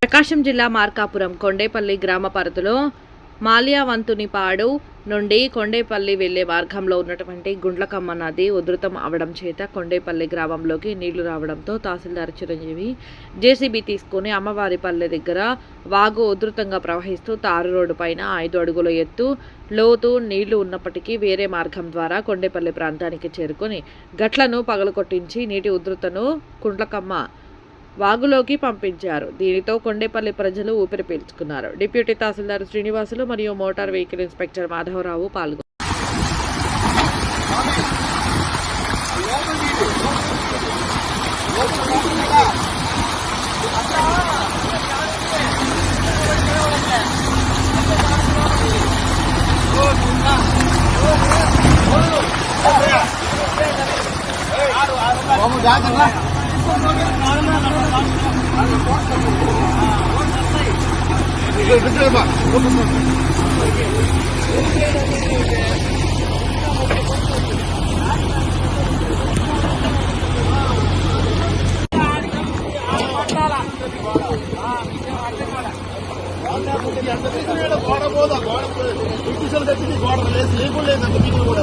ప్రకాశం జిల్లా మార్కాపురం కొండేపల్లి గ్రామ పరిధిలో మాల్యావంతునిపాడు నుండి కొండేపల్లి వెళ్ళే మార్గంలో ఉన్నటువంటి గుండ్లకమ్మ నది ఉధృతం అవడం చేత కొండేపల్లి గ్రామంలోకి నీళ్ళు రావడంతో తహసీల్దార్ చిరంజీవి జేసీబీ తీసుకుని అమ్మవారి పల్లె దగ్గర వాగు ఉధృతంగా ప్రవహిస్తూ తారు రోడ్డు పైన ఐదు అడుగుల ఎత్తు లోతు నీళ్ళు ఉన్నప్పటికీ వేరే మార్గం ద్వారా కొండేపల్లి ప్రాంతానికి చేరుకొని గట్లను పగలకొట్టించి నీటి ఉధృతను కుండ్లకమ్మ వాగులోకి పంపించారు. దీనితో కొండేపల్లి ప్రజలు ఊపిరి పీల్చుకున్నారు. డిప్యూటీ తహసీల్దార్ శ్రీనివాసులు మరియు మోటార్ వెహికల్ ఇన్స్పెక్టర్ మాధవరావు పాల్గొన్నారు గోడ పోదా గోడ బ్రిటిషర్లు కట్టింది గోడ లేదు లేకుండా లేదు కూడా